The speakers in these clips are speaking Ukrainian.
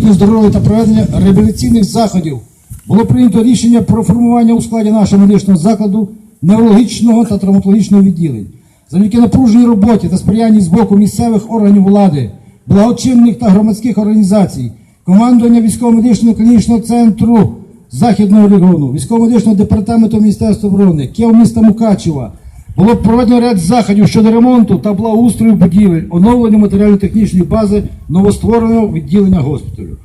їхнє здоров'я та проведення реабілітаційних заходів було прийнято рішення про формування у складі нашого медичного закладу неврологічного та травматологічного відділень. Завдяки напруженій роботі та сприянні з боку місцевих органів влади, благочинних та громадських організацій, командування військово-медичного клінічного центру Західного регіону, військово-медичного департаменту Міністерства оборони, Київ міста Мукачева, було проведено ряд заходів щодо ремонту та благоустрою будівель, оновлення матеріально-технічної бази новоствореного відділення госпіталю.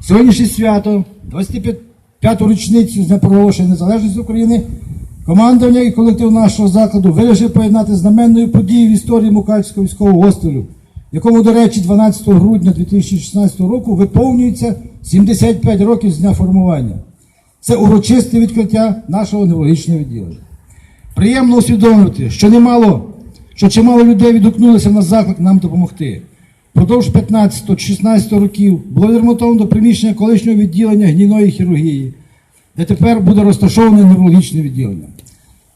Сьогоднішнє свято, 25-ту річницю з проголошення незалежності України, командування і колектив нашого закладу вирішив поєднати знаменною подією в історії Мукачського військового госпіталю, якому, до речі, 12 грудня 2016 року виповнюється 75 років з дня формування. Це урочисте відкриття нашого неврологічного відділення. Приємно усвідомлювати, що немало, що чимало людей відгукнулося на заклик нам допомогти. Продовж 15-16 років було відремонтовано до приміщення колишнього відділення гнійної хірургії, де тепер буде розташоване неврологічне відділення.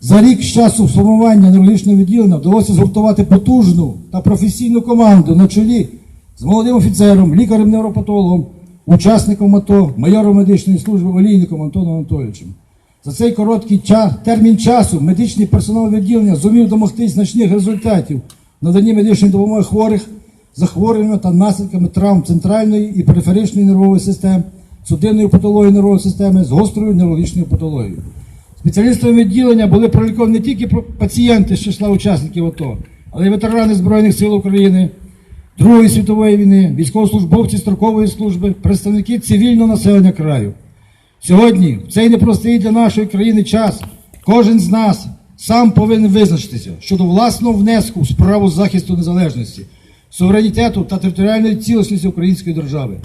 За рік з часу сформування неврологічного відділення вдалося згуртувати потужну та професійну команду на чолі з молодим офіцером, лікарем-невропатологом, учасником АТО, майором медичної служби Олійником Антоном Анатолійовичем. За цей короткий ча- термін часу медичний персонал відділення зумів домогтись значних результатів в наданні медичної допомоги хворих захворюваннями та наслідками травм центральної і периферичної нервової систем, судинної патології нервової системи з гострою неврологічною патологією. Спеціалістами відділення були проліковані не тільки пацієнти з числа учасників АТО, але й ветерани Збройних сил України, Другої світової війни, військовослужбовці строкової служби, представники цивільного населення краю. Сьогодні, в цей непростий для нашої країни час, кожен з нас сам повинен визначитися щодо власного внеску в справу захисту незалежності, суверенітету та територіальної цілісності української держави.